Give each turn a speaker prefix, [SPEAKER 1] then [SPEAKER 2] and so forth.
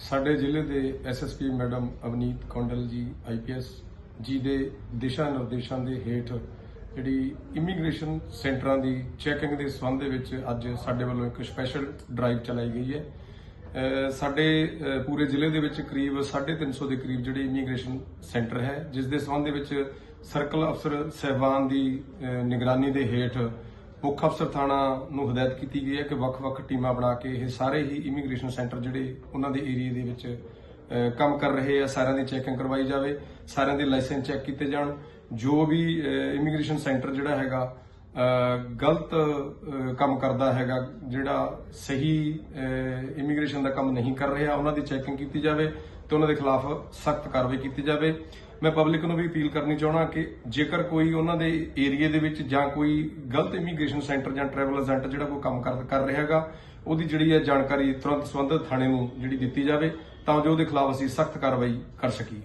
[SPEAKER 1] ਸਾਡੇ ਜ਼ਿਲ੍ਹੇ ਦੇ ਐਸਐਸਪੀ ਮੈਡਮ ਅਵਨੀਤ ਕੌਂਡਲ ਜੀ ਆਈਪੀਐਸ ਜੀ ਦੇ ਦਿਸ਼ਾ ਨਿਰਦੇਸ਼ਾਂ ਦੇ ਹੇਠ ਜਿਹੜੀ ਇਮੀਗ੍ਰੇਸ਼ਨ ਸੈਂਟਰਾਂ ਦੀ ਚੈਕਿੰਗ ਦੇ ਸੰਬੰਧ ਦੇ ਵਿੱਚ ਅੱਜ ਸਾਡੇ ਵੱਲੋਂ ਇੱਕ ਸਪੈਸ਼ਲ ਡਰਾਈਵ ਚਲਾਈ ਗਈ ਹੈ। ਸਾਡੇ ਪੂਰੇ ਜ਼ਿਲ੍ਹੇ ਦੇ ਵਿੱਚ ਕਰੀਬ 350 ਦੇ ਕਰੀਬ ਜਿਹੜੇ ਇਮੀਗ੍ਰੇਸ਼ਨ ਸੈਂਟਰ ਹੈ, ਜਿਸ ਦੇ ਸੰਬੰਧ ਦੇ ਵਿੱਚ ਸਰਕਲ ਅਫਸਰ ਸਹਿਬਾਨ ਦੀ ਨਿਗਰਾਨੀ ਦੇ ਹੇਠ ਮੁੱਖ ਅਫਸਰ ਥਾਣਾ ਨੂੰ ਹਦਾਇਤ ਕੀਤੀ ਗਈ ਹੈ ਕਿ ਵੱਖ-ਵੱਖ ਟੀਮਾਂ ਬਣਾ ਕੇ ਇਹ ਸਾਰੇ ਹੀ ਇਮੀਗ੍ਰੇਸ਼ਨ ਸੈਂਟਰ ਜਿਹੜੇ ਉਹਨਾਂ ਦੇ ਏਰੀਆ ਦੇ ਵਿੱਚ ਕੰਮ ਕਰ ਰਹੇ ਆ, ਸਾਰਿਆਂ ਦੀ ਚੈਕਿੰਗ ਕਰਵਾਈ ਜਾਵੇ, ਸਾਰਿਆਂ ਦੇ ਲਾਇਸੈਂਸ ਚੈੱਕ ਕੀਤੇ ਜਾਣ, ਜੋ ਵੀ ਇਮੀਗ੍ਰੇਸ਼ਨ ਸੈਂਟਰ ਜਿਹੜਾ ਹੈਗਾ ਗਲਤ ਕੰਮ ਕਰਦਾ ਹੈਗਾ ਜਿਹੜਾ ਸਹੀ ਇਮੀਗ੍ਰੇਸ਼ਨ ਦਾ ਕੰਮ ਨਹੀਂ ਕਰ ਰਿਹਾ, ਉਹਨਾਂ ਦੀ ਚੈਕਿੰਗ ਕੀਤੀ ਜਾਵੇ ਤੇ ਉਹਨਾਂ ਦੇ ਖਿਲਾਫ ਸਖਤ ਕਾਰਵਾਈ ਕੀਤੀ ਜਾਵੇ। ਮੈਂ ਪਬਲਿਕ ਨੂੰ ਵੀ ਅਪੀਲ ਕਰਨੀ ਚਾਹਣਾ ਕਿ ਜੇਕਰ ਕੋਈ ਉਹਨਾਂ ਦੇ ਏਰੀਆ ਦੇ ਵਿੱਚ ਜਾਂ ਕੋਈ ਗਲਤ ਇਮੀਗ੍ਰੇਸ਼ਨ ਸੈਂਟਰ ਜਾਂ ਟਰੈਵਲ ਏਜੰਟ ਜਿਹੜਾ ਕੋਈ ਕੰਮ ਕਰ ਕਰ ਰਿਹਾ ਹੈਗਾ, ਉਹਦੀ ਜਿਹੜੀ ਹੈ ਜਾਣਕਾਰੀ ਤੁਰੰਤ ਸੰਬੰਧਿਤ ਥਾਣੇ ਨੂੰ ਜਿਹੜੀ ਦਿੱਤੀ ਜਾਵੇ, ਤਾਂ ਜੋ ਉਹਦੇ ਖਿਲਾਫ ਅਸੀਂ ਸਖਤ ਕਾਰਵਾਈ ਕਰ ਸਕੀਏ।